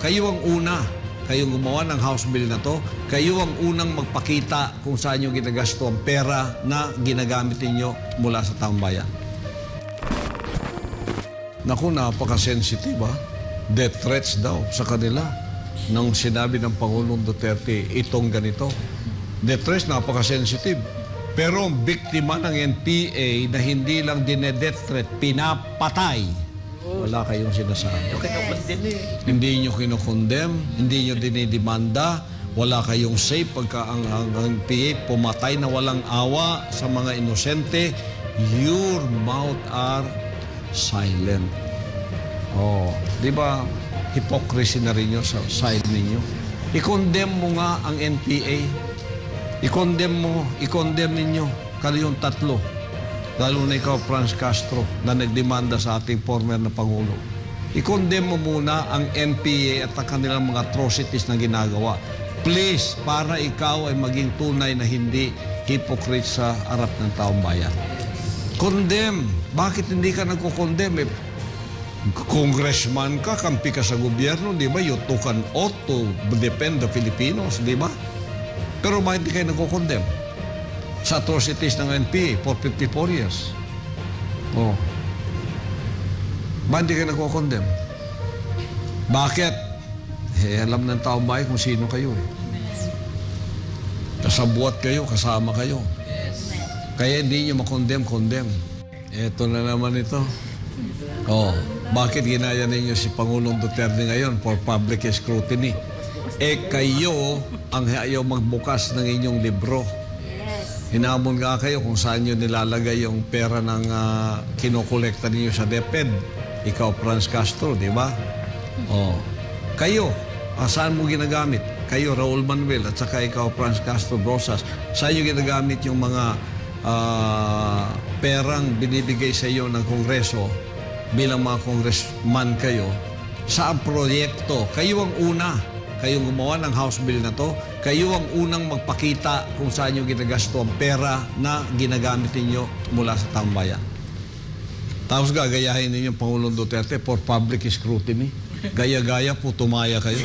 kayo ang una. Kayong gumawa ng House Bill na to, kayo ang unang magpakita kung saan yung ginagasto ang pera na ginagamit ninyo mula sa taong bayan. Naku, napaka-sensitive ha. Death threats daw sa kanila. Nang sinabi ng Pangulong Duterte, itong ganito. Death threats, napaka-sensitive. Pero ang biktima ng NPA na hindi lang dine-death threat, pinapatay. Wala kayong sinasabi. Hindi nyo kinukondem, hindi nyo dinidemanda, wala kayong say pagka ang, ang, ang PA pumatay na walang awa sa mga inosente, your mouth are silent. Oh, di ba hypocrisy na rin yun sa side ninyo? I-condemn mo nga ang NPA. I-condemn mo, i-condemn ninyo. Kayong tatlo. Lalo na ikaw, Franz Castro, na nagdemanda sa ating former na Pangulo. I-condemn mo muna ang NPA at ang kanilang mga atrocities na ginagawa. Please, para ikaw ay maging tunay na hindi hypocrite sa harap ng taong bayan. Condemn. Bakit hindi ka nagko-condemn? Eh, congressman ka, kampi ka sa gobyerno, di ba? You took an oath to defend the Filipinos, di ba? Pero bakit hindi kayo nagko-condemn? Sa atrocities ng NPA for 54 years. Oh. Bakit hindi kayo nagko-condemn? Bakit? Eh, alam ng taong bayan kung sino kayo eh. Kasabuat kayo, kasama kayo. Kaya hindi nyo makondem, condemn. Ito na naman ito. Oh, bakit ginaya ninyo si Pangulong Duterte ngayon for public scrutiny? Eh kayo ang ayaw magbukas ng inyong libro. Hinamon nga kayo kung saan nyo nilalagay yung pera ng uh, kinokolekta ninyo sa DepEd. Ikaw, Franz Castro, di ba? Oh. Kayo, ah, saan mo ginagamit? Kayo, Raul Manuel, at saka ikaw, Franz Castro Brosas. Saan nyo ginagamit yung mga ah, perang binibigay sa iyo ng Kongreso bilang mga congressman kayo sa proyekto. Kayo ang una. Kayong gumawa ng House Bill na to. Kayo ang unang magpakita kung saan nyo ginagasto ang pera na ginagamit ninyo mula sa taong bayan. Tapos gagayahin ninyo ang Pangulong Duterte for public scrutiny. Gaya-gaya po, tumaya kayo.